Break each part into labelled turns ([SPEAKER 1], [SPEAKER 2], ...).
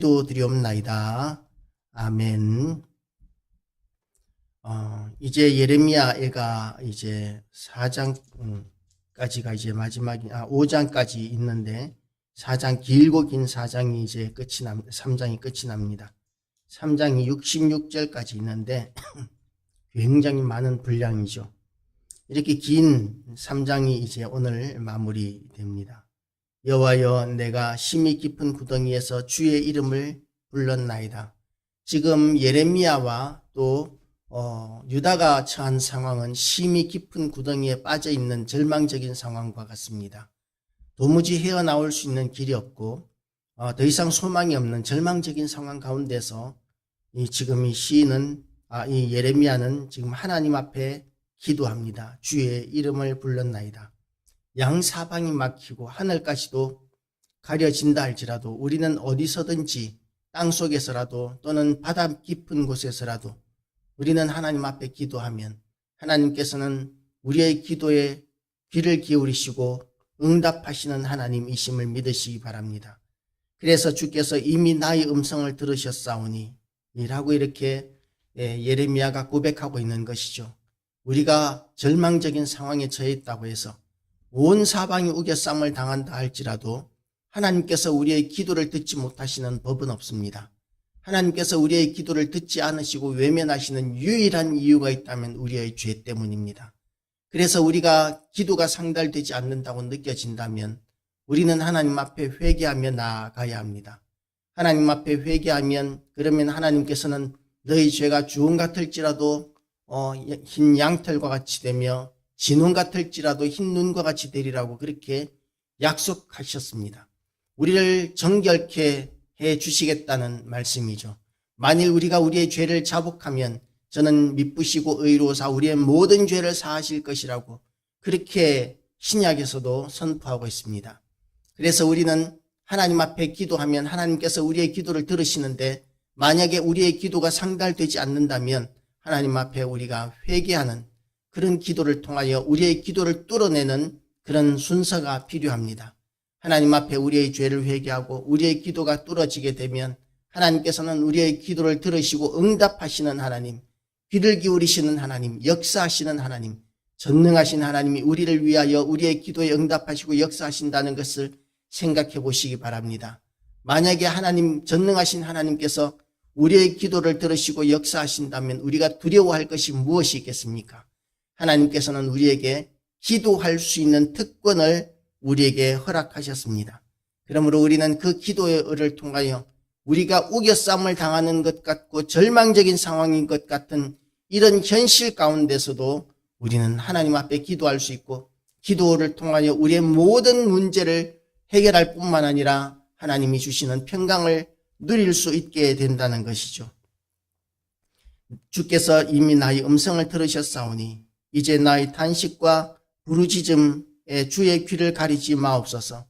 [SPEAKER 1] 또 드리옵나이다. 아멘. 어, 이제 예레미야가 이제 4장까지가 이제 마지막이, 아, 5장까지 있는데, 4장, 길고 긴 4장이 이제 끝이 납, 3장이 끝이 납니다. 3장이 66절까지 있는데, 굉장히 많은 분량이죠. 이렇게 긴 3장이 이제 오늘 마무리됩니다. 여호와여 내가 심히 깊은 구덩이에서 주의 이름을 불렀나이다. 지금 예레미야와 또 어, 유다가 처한 상황은 심히 깊은 구덩이에 빠져 있는 절망적인 상황과 같습니다. 도무지 헤어나올 수 있는 길이 없고 어, 더 이상 소망이 없는 절망적인 상황 가운데서 이 지금 이 시인은 아, 이 예레미야는 지금 하나님 앞에 기도합니다. 주의 이름을 불렀나이다. 양사방이 막히고 하늘까지도 가려진다 할지라도 우리는 어디서든지 땅 속에서라도 또는 바다 깊은 곳에서라도 우리는 하나님 앞에 기도하면 하나님께서는 우리의 기도에 귀를 기울이시고 응답하시는 하나님이심을 믿으시기 바랍니다. 그래서 주께서 이미 나의 음성을 들으셨사오니 이라고 이렇게 예, 예레미야가 고백하고 있는 것이죠. 우리가 절망적인 상황에 처해 있다고 해서 온 사방이 우겨쌈을 당한다 할지라도 하나님께서 우리의 기도를 듣지 못하시는 법은 없습니다. 하나님께서 우리의 기도를 듣지 않으시고 외면하시는 유일한 이유가 있다면 우리의 죄 때문입니다. 그래서 우리가 기도가 상달되지 않는다고 느껴진다면 우리는 하나님 앞에 회개하며 나아가야 합니다. 하나님 앞에 회개하면 그러면 하나님께서는 너희 죄가 주홍 같을지라도 어, 흰 양털과 같이 되며 진홍 같을지라도 흰 눈과 같이 되리라고 그렇게 약속하셨습니다. 우리를 정결케 해 주시겠다는 말씀이죠. 만일 우리가 우리의 죄를 자복하면 저는 미쁘시고 의로사 우리의 모든 죄를 사하실 것이라고 그렇게 신약에서도 선포하고 있습니다. 그래서 우리는 하나님 앞에 기도하면 하나님께서 우리의 기도를 들으시는데 만약에 우리의 기도가 상달되지 않는다면 하나님 앞에 우리가 회개하는 그런 기도를 통하여 우리의 기도를 뚫어내는 그런 순서가 필요합니다. 하나님 앞에 우리의 죄를 회개하고 우리의 기도가 뚫어지게 되면 하나님께서는 우리의 기도를 들으시고 응답하시는 하나님, 귀를 기울이시는 하나님, 역사하시는 하나님, 전능하신 하나님이 우리를 위하여 우리의 기도에 응답하시고 역사하신다는 것을 생각해 보시기 바랍니다. 만약에 하나님, 전능하신 하나님께서 우리의 기도를 들으시고 역사하신다면 우리가 두려워할 것이 무엇이 있겠습니까? 하나님께서는 우리에게 기도할 수 있는 특권을 우리에게 허락하셨습니다. 그러므로 우리는 그 기도를 통하여 우리가 우겨쌈을 당하는 것 같고 절망적인 상황인 것 같은 이런 현실 가운데서도 우리는 하나님 앞에 기도할 수 있고 기도를 통하여 우리의 모든 문제를 해결할 뿐만 아니라 하나님이 주시는 평강을 누릴 수 있게 된다는 것이죠. 주께서 이미 나의 음성을 들으셨사오니 이제 나의 탄식과 부르짖음에 주의 귀를 가리지 마옵소서.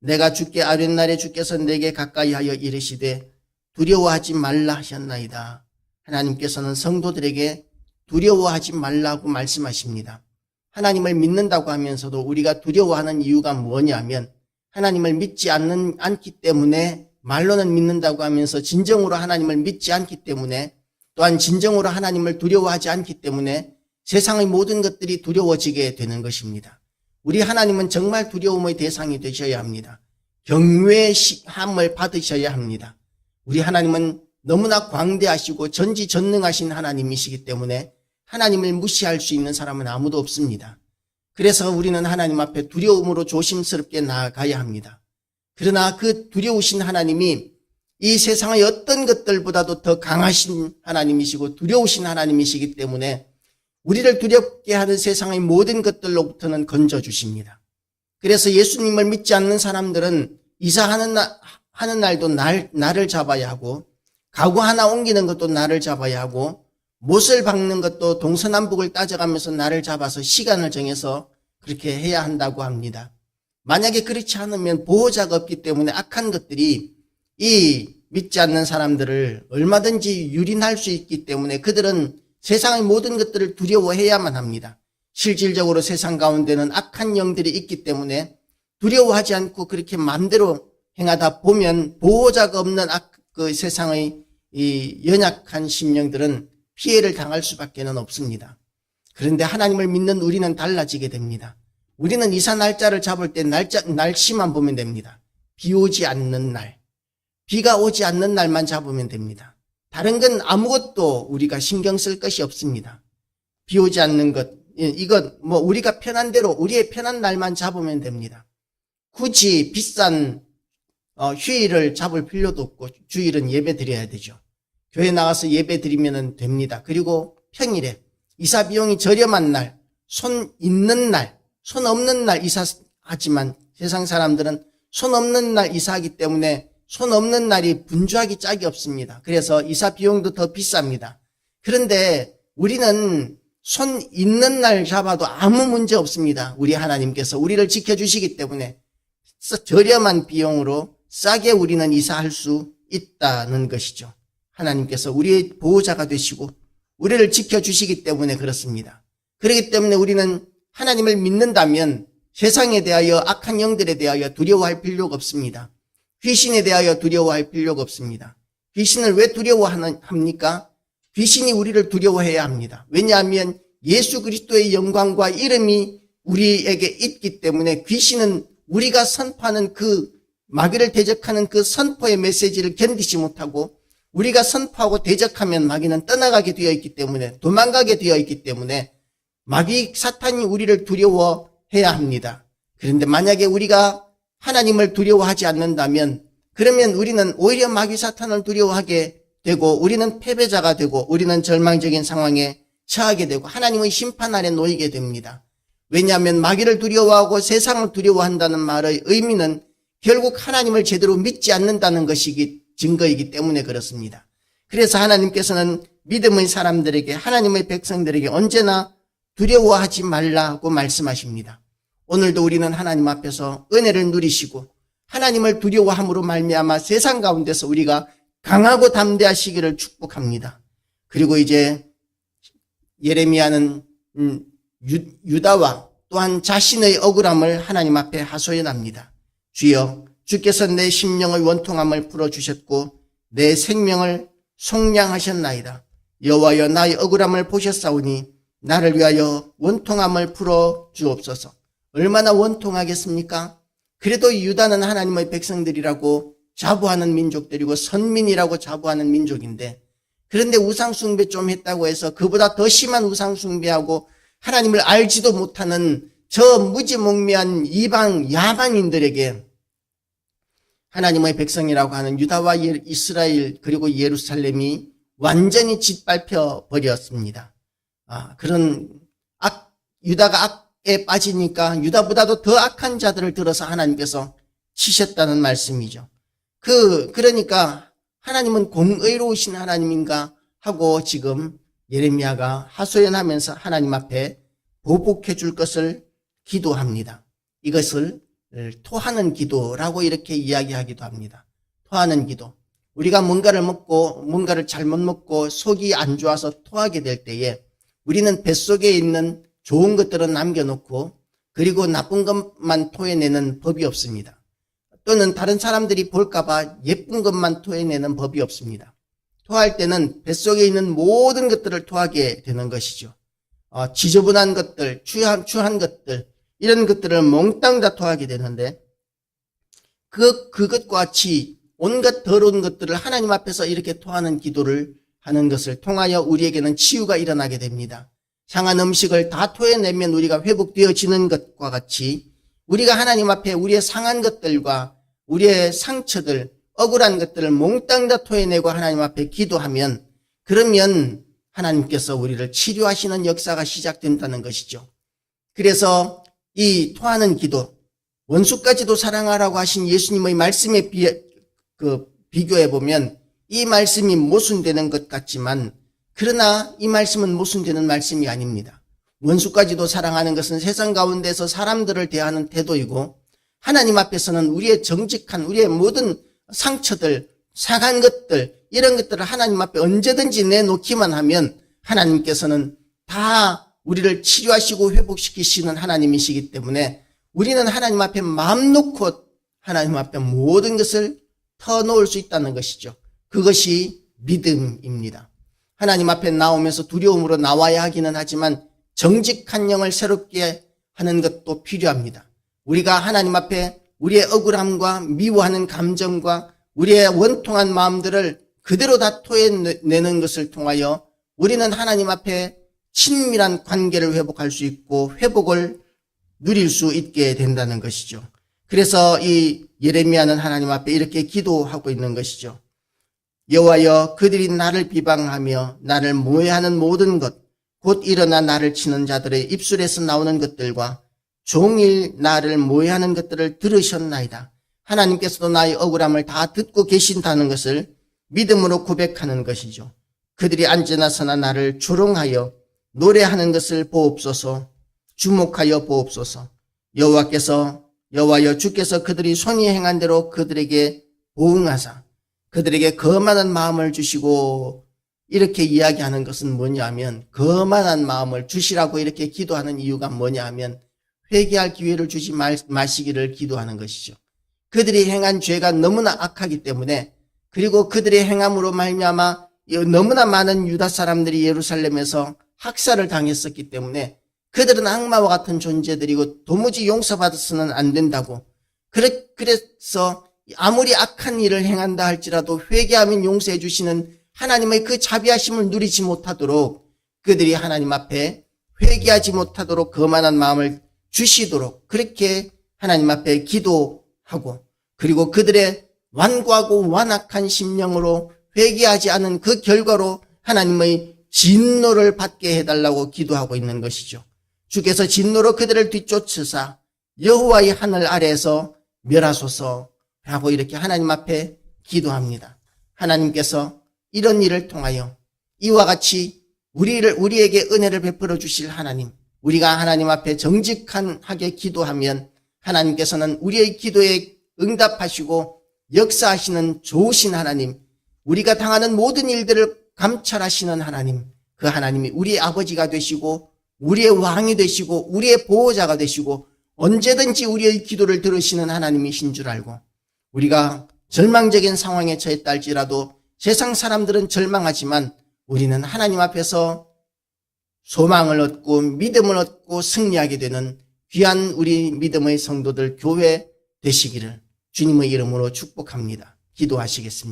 [SPEAKER 1] 내가 주께 아랫날에 주께서 내게 가까이 하여 이르시되 두려워하지 말라 하셨나이다. 하나님께서는 성도들에게 두려워하지 말라고 말씀하십니다. 하나님을 믿는다고 하면서도 우리가 두려워하는 이유가 뭐냐면 하나님을 믿지 않는, 않기 때문에 말로는 믿는다고 하면서 진정으로 하나님을 믿지 않기 때문에 또한 진정으로 하나님을 두려워하지 않기 때문에 세상의 모든 것들이 두려워지게 되는 것입니다. 우리 하나님은 정말 두려움의 대상이 되셔야 합니다. 경외함을 받으셔야 합니다. 우리 하나님은 너무나 광대하시고 전지전능하신 하나님이시기 때문에 하나님을 무시할 수 있는 사람은 아무도 없습니다. 그래서 우리는 하나님 앞에 두려움으로 조심스럽게 나아가야 합니다. 그러나 그 두려우신 하나님이 이 세상의 어떤 것들보다도 더 강하신 하나님이시고 두려우신 하나님이시기 때문에 우리를 두렵게 하는 세상의 모든 것들로부터는 건져 주십니다. 그래서 예수님을 믿지 않는 사람들은 이사하는 날, 하는 날도 날, 나를 잡아야 하고 가구 하나 옮기는 것도 나를 잡아야 하고 못을 박는 것도 동서남북을 따져가면서 나를 잡아서 시간을 정해서 그렇게 해야 한다고 합니다. 만약에 그렇지 않으면 보호자가 없기 때문에 악한 것들이 이 믿지 않는 사람들을 얼마든지 유린할 수 있기 때문에 그들은 세상의 모든 것들을 두려워해야만 합니다. 실질적으로 세상 가운데는 악한 영들이 있기 때문에 두려워하지 않고 그렇게 마음대로 행하다 보면 보호자가 없는 악, 그 세상의 이 연약한 심령들은 피해를 당할 수밖에 는 없습니다. 그런데 하나님을 믿는 우리는 달라지게 됩니다. 우리는 이사 날짜를 잡을 때 날짜, 날씨만 보면 됩니다. 비 오지 않는 날, 비가 오지 않는 날만 잡으면 됩니다. 다른 건 아무것도 우리가 신경 쓸 것이 없습니다. 비 오지 않는 것, 예, 이것 뭐 우리가 편한 대로 우리의 편한 날만 잡으면 됩니다. 굳이 비싼 어, 휴일을 잡을 필요도 없고 주일은 예배 드려야 되죠. 교회 나가서 예배 드리면 됩니다. 그리고 평일에 이사 비용이 저렴한 날, 손 있는 날, 손 없는 날 이사하지만 세상 사람들은 손 없는 날 이사하기 때문에 손 없는 날이 분주하기 짝이 없습니다. 그래서 이사 비용도 더 비쌉니다. 그런데 우리는 손 있는 날 잡아도 아무 문제 없습니다. 우리 하나님께서 우리를 지켜주시기 때문에 저렴한 비용으로 싸게 우리는 이사할 수 있다는 것이죠. 하나님께서 우리의 보호자가 되시고 우리를 지켜주시기 때문에 그렇습니다. 그렇기 때문에 우리는 하나님을 믿는다면 세상에 대하여 악한 영들에 대하여 두려워할 필요가 없습니다. 귀신에 대하여 두려워할 필요가 없습니다. 귀신을 왜 두려워합니까? 귀신이 우리를 두려워해야 합니다. 왜냐하면 예수 그리스도의 영광과 이름이 우리에게 있기 때문에 귀신은 우리가 선포하는 그 마귀를 대적하는 그 선포의 메시지를 견디지 못하고 우리가 선포하고 대적하면 마귀는 떠나가게 되어 있기 때문에 도망가게 되어 있기 때문에 마귀 사탄이 우리를 두려워해야 합니다. 그런데 만약에 우리가 하나님을 두려워하지 않는다면 그러면 우리는 오히려 마귀 사탄을 두려워하게 되고 우리는 패배자가 되고 우리는 절망적인 상황에 처하게 되고 하나님의 심판 아래 놓이게 됩니다. 왜냐하면 마귀를 두려워하고 세상을 두려워한다는 말의 의미는 결국 하나님을 제대로 믿지 않는다는 것이기 증거이기 때문에 그렇습니다. 그래서 하나님께서는 믿음의 사람들에게 하나님의 백성들에게 언제나 두려워하지 말라고 말씀하십니다. 오늘도 우리는 하나님 앞에서 은혜를 누리시고 하나님을 두려워함으로 말미암아 세상 가운데서 우리가 강하고 담대하시기를 축복합니다. 그리고 이제 예레미야는 음, 유다와 또한 자신의 억울함을 하나님 앞에 하소연합니다. 주여 주께서 내 심령의 원통함을 풀어주셨고 내 생명을 속량하셨나이다. 여호와여 나의 억울함을 보셨사오니 나를 위하여 원통함을 풀어 주옵소서. 얼마나 원통하겠습니까? 그래도 유다는 하나님의 백성들이라고 자부하는 민족들이고 선민이라고 자부하는 민족인데 그런데 우상숭배 좀 했다고 해서 그보다 더 심한 우상숭배하고 하나님을 알지도 못하는 저 무지몽매한 이방 야방인들에게 하나님의 백성이라고 하는 유다와 예, 이스라엘 그리고 예루살렘이 완전히 짓밟혀 버렸습니다. 아, 그런 악, 유다가 악 에 빠지니까 유다보다도 더 악한 자들을 들어서 하나님께서 치셨다는 말씀이죠. 그, 그러니까 하나님은 공의로우신 하나님인가 하고 지금 예레미야가 하소연하면서 하나님 앞에 보복해 줄 것을 기도합니다. 이것을 토하는 기도라고 이렇게 이야기하기도 합니다. 토하는 기도. 우리가 뭔가를 먹고 뭔가를 잘못 먹고 속이 안 좋아서 토하게 될 때에 우리는 뱃속에 있는 좋은 것들은 남겨놓고 그리고 나쁜 것만 토해내는 법이 없습니다. 또는 다른 사람들이 볼까봐 예쁜 것만 토해내는 법이 없습니다. 토할 때는 뱃속에 있는 모든 것들을 토하게 되는 것이죠. 어, 지저분한 것들, 추한, 추한 것들, 이런 것들을 몽땅 다 토하게 되는데, 그, 그것과 같이 온갖 더러운 것들을 하나님 앞에서 이렇게 토하는 기도를 하는 것을 통하여 우리에게는 치유가 일어나게 됩니다. 상한 음식을 다 토해내면 우리가 회복되어지는 것과 같이 우리가 하나님 앞에 우리의 상한 것들과 우리의 상처들, 억울한 것들을 몽땅 다 토해내고 하나님 앞에 기도하면 그러면 하나님께서 우리를 치료하시는 역사가 시작된다는 것이죠. 그래서 이 토하는 기도, 원수까지도 사랑하라고 하신 예수님의 말씀에 비, 그, 비교해 보면 이 말씀이 모순되는 것 같지만 그러나 이 말씀은 모순되는 말씀이 아닙니다. 원수까지도 사랑하는 것은 세상 가운데서 사람들을 대하는 태도이고 하나님 앞에서는 우리의 정직한 우리의 모든 상처들, 상한 것들 이런 것들을 하나님 앞에 언제든지 내놓기만 하면 하나님께서는 다 우리를 치료하시고 회복시키시는 하나님이시기 때문에 우리는 하나님 앞에 마음 놓고 하나님 앞에 모든 것을 터놓을 수 있다는 것이죠. 그것이 믿음입니다. 하나님 앞에 나오면서 두려움으로 나와야 하기는 하지만 정직한 영을 새롭게 하는 것도 필요합니다. 우리가 하나님 앞에 우리의 억울함과 미워하는 감정과 우리의 원통한 마음들을 그대로 다 토해내는 것을 통하여 우리는 하나님 앞에 친밀한 관계를 회복할 수 있고 회복을 누릴 수 있게 된다는 것이죠. 그래서 이 예레미야는 하나님 앞에 이렇게 기도하고 있는 것이죠. 여호와여 그들이 나를 비방하며 나를 모해하는 모든 것 곧 일어나 나를 치는 자들의 입술에서 나오는 것들과 종일 나를 모해하는 것들을 들으셨나이다. 하나님께서도 나의 억울함을 다 듣고 계신다는 것을 믿음으로 고백하는 것이죠. 그들이 앉으나 서나 나를 조롱하여 노래하는 것을 보옵소서 주목하여 보옵소서 여호와께서 여호와여 주께서 그들이 손이 행한 대로 그들에게 보응하사 그들에게 거만한 마음을 주시고 이렇게 이야기하는 것은 뭐냐 하면 거만한 마음을 주시라고 이렇게 기도하는 이유가 뭐냐 하면 회개할 기회를 주지 말- 마시기를 기도하는 것이죠. 그들이 행한 죄가 너무나 악하기 때문에 그리고 그들의 행함으로 말미암아 너무나 많은 유다 사람들이 예루살렘에서 학살을 당했었기 때문에 그들은 악마와 같은 존재들이고 도무지 용서받아서는 안 된다고. 그래, 그래서 아무리 악한 일을 행한다 할지라도 회개하면 용서해 주시는 하나님의 그 자비하심을 누리지 못하도록 그들이 하나님 앞에 회개하지 못하도록 거만한 마음을 주시도록 그렇게 하나님 앞에 기도하고 그리고 그들의 완고하고 완악한 심령으로 회개하지 않은 그 결과로 하나님의 진노를 받게 해달라고 기도하고 있는 것이죠. 주께서 진노로 그들을 뒤쫓으사 여호와의 하늘 아래에서 멸하소서 하고 이렇게 하나님 앞에 기도합니다. 하나님께서 이런 일을 통하여 이와 같이 우리를 우리에게 은혜를 베풀어 주실 하나님, 우리가 하나님 앞에 정직하게 기도하면 하나님께서는 우리의 기도에 응답하시고 역사하시는 좋으신 하나님, 우리가 당하는 모든 일들을 감찰하시는 하나님, 그 하나님이 우리의 아버지가 되시고 우리의 왕이 되시고 우리의 보호자가 되시고 언제든지 우리의 기도를 들으시는 하나님이신 줄 알고 우리가 절망적인 상황에 처했다 할지라도 세상 사람들은 절망하지만 우리는 하나님 앞에서 소망을 얻고 믿음을 얻고 승리하게 되는 귀한 우리 믿음의 성도들 교회 되시기를 주님의 이름으로 축복합니다. 기도하시겠습니다.